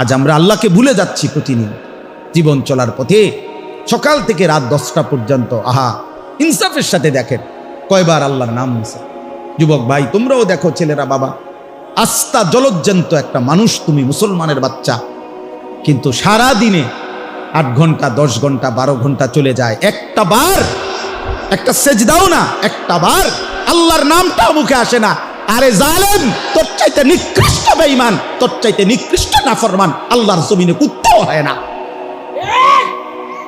আজ আমরা আল্লাহকে ভুলে যাচ্ছি প্রতিদিন। জীবন চলার পথে সকাল থেকে রাত দশটা পর্যন্ত। আহা, ইনসাফের সাথে দেখেন, কয়বার আল্লাহর নাম নিছে। যুবক ভাই, তোমরাও দেখো ছেলেরা, বাবা। আস্থা জলজ্জান্ত একটা মানুষ, তুমি মুসলমানের বাচ্চা। কিন্তু সারা দিনে আট ঘণ্টা, দশ ঘণ্টা, বারো ঘণ্টা চলে যায়। একটা বার, একটা সেজদাও না, একটা বার আল্লাহর নামটাও মুখে আসে না। আরে জালেম, তোর চাইতে নিকৃষ্ট বেঈমান, তোর চাইতে নিকৃষ্ট নাফরমান। আল্লাহর জমিনে কুত্তাও হয় না।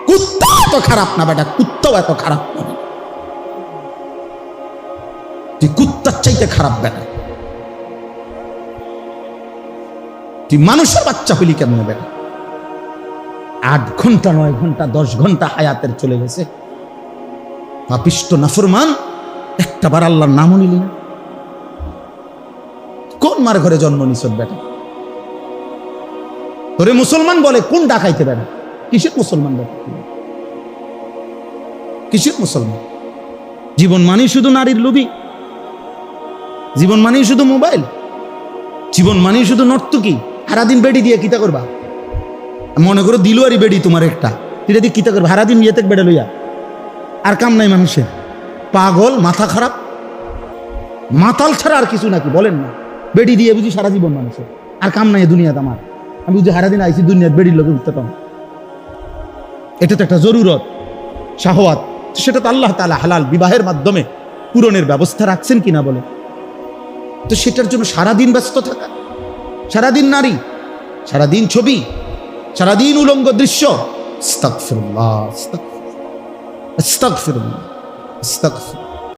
কুত্তা এত খারাপ না বেটা, কুত্তাও এত খারাপ না তুই কুত্তার চাইতে খারাপ বেটা। তুই মানুষের বাচ্চা হলি কেমন বেটা? আট ঘণ্টা, নয় ঘণ্টা, দশ ঘণ্টা হায়াতের চলে গেছে। পাপিষ্ট নাফরমান একটা বার আল্লাহর নামও নিলি না। কোন মার ঘরে জন্ম নিছ বেটা? তোরে মুসলমান বলে, কোন ডাকাইতে বেটা কিসের মুসলমান বেটা? কিসের মুসলমান? জীবন মানেই শুধু নারীর লোভী। জীবন মানেই শুধু মোবাইল। জীবন মানেই শুধু নর্তকি। সারাদিন বেডি দিয়ে কিতা করবা? মনে করো দিল আরই বেডি তোমার একটা। এটা দিয়ে কিতা করবা? সারাদিন ইয়েতে বেড়ে লইয়া। আর কাম নাই মানুষের। পাগল, মাথা খারাপ। মাতাল ছাড়া আর কিছু নাকি, বলেন না। বেডি দিয়ে বুঝি সারা জীবন মানুষের। আর কাম নাই দুনিয়াতে আমার। আমি বুঝি সারাদিন আইসি দুনিয়ার বেডির লোকে উঠতে পাম এটা তো একটা জরুরত শাহওয়াত। সেটা তো আল্লাহ তালা হালাল বিবাহের মাধ্যমে পূরণের ব্যবস্থা রাখছেন কিনা বলে। তো সেটার জন্য সারাদিন ব্যস্ত থাকা সারাদিন নারী সারাদিন ছবি সারাদিন উলঙ্গ দৃশ্য। আস্তাগফিরুল্লাহ, আস্তাগফিরুল্লাহ, আস্তাগফিরুল্লাহ, আস্তাগফিরুল্লাহ।